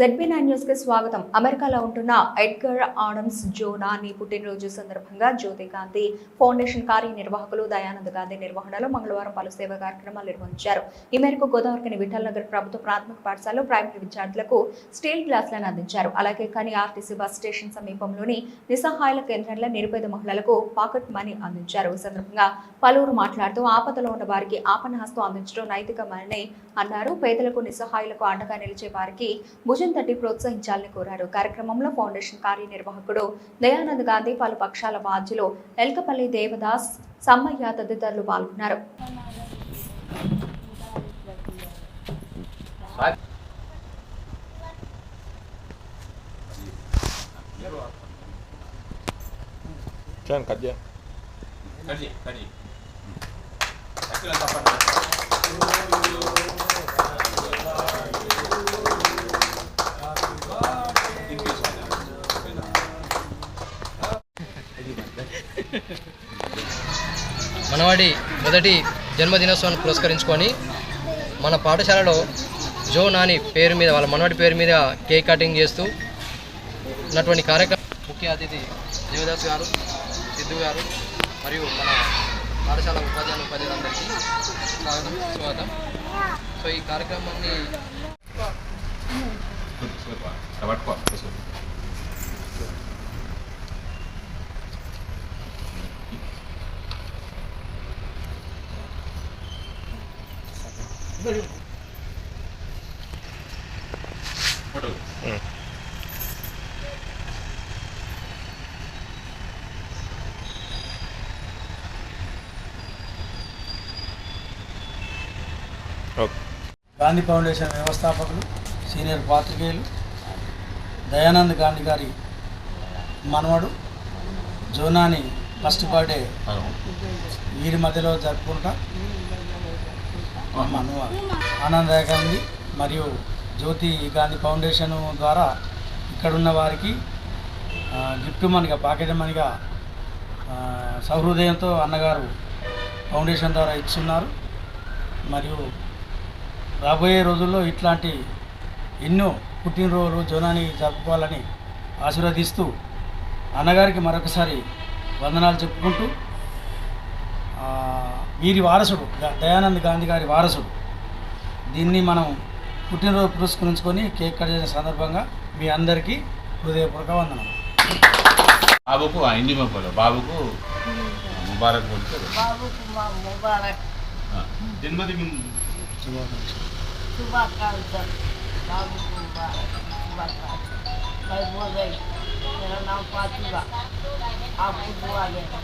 ZB nine న్యూస్కి స్వాగతం. అమెరికాలో ఉంటున్న ఎడ్గర్ ఆడమ్స్ జోనాని పుట్టినరోజు సందర్భంగా జ్యోతి గాంధీ ఫౌండేషన్ కార్యనిర్వాహకులు దయానంద్ గాంధీ నిర్వహణలో మంగళవారం పలు సేవా కార్యక్రమాలు నిర్వహించారు. ఈ మేరకు గోదావరికని విఠల్ నగర్ ప్రభుత్వ ప్రాథమిక పాఠశాలలో ప్రైమరీ విద్యార్థులకు స్టీల్ గ్లాసులను అందించారు. అలాగే కని ఆర్టీసీ బస్ స్టేషన్ సమీపంలోని నిస్సహాయాల కేంద్రంలో నిరుపేద మహిళలకు పాకెట్ మనీ అందించారు. ఈ సందర్భంగా పలువురు మాట్లాడుతూ ఆపదలో ఉన్న వారికి ఆపన్నహస్తం అందించడం నైతికమని అన్నారు. పేదలకు నిస్సహాయులకు అండగా నిలిచే వారికి భుజం తట్టి ప్రోత్సహించాలని కోరారు. కార్యక్రమంలో ఫౌండేషన్ కార్యనిర్వాహకుడు దయానంద్ గాంధీ పలు పక్షాల బాధ్యులు ఎల్కపల్లి దేవదాస్ సమ్మయ్య తదితరులు పాల్గొన్నారు. Dapat. మనవాడి మొదటి జన్మదినోత్సవాన్ని పురస్కరించుకొని మన పాఠశాలలో జో నాని పేరు మీద వాళ్ళ మనవాడి పేరు మీద కేక్ కటింగ్ చేస్తూ ఉన్నటువంటి కార్యక్రమం ముఖ్య అతిథి దేవదాస్ గారు సిద్ధు గారు మరియు మన పాఠశాల ఉపాధ్యాయులు ఉపాధ్యాయులందరికీ స్వాగతం స్వాగతం సో ఈ కార్యక్రమాన్ని గాంధీ ఫౌండేషన్ వ్యవస్థాపకులు సీనియర్ పాత్రికేయులు దయానంద్ గాంధీ గారి మనవడు జోనాని ఫస్ట్ బర్త్డే వీరి మధ్యలో జరుపుకుంటా. మనవ ఉంది మరియు జ్యోతి గాంధీ ఫౌండేషన్ ద్వారా ఇక్కడున్న వారికి గిఫ్ట్ మనగా పాకెట్ సహృదయంతో అన్నగారు ఫౌండేషన్ ద్వారా ఇస్తున్నారు. మరియు రాబోయే రోజుల్లో ఇట్లాంటి ఎన్నో పుట్టినరోజులు జోనాని జరుపుకోవాలని ఆశీర్వదిస్తూ అన్నగారికి మరొకసారి వందనాలు చెప్పుకుంటూ వీరి వారసుడు ద- దయానంద్ గాంధీ గారి వారసుడు దీన్ని మనం పుట్టినరోజు పురస్కరించుకొని కేక్ కట్ చేసిన సందర్భంగా మీ అందరికీ హృదయపూర్వక వందనాలు బాబుకు ఆ హిందీ में बोलो बाबू को मुबारक बोलते बाबू को मा- मुबारक जन्मदिन శుభాకాంక్షలు शुभाकांक्षा बाबू को मुबारक शुभाकांक्षा मैं बोल रही मेरा नाम फातिमा आपको दुआ देना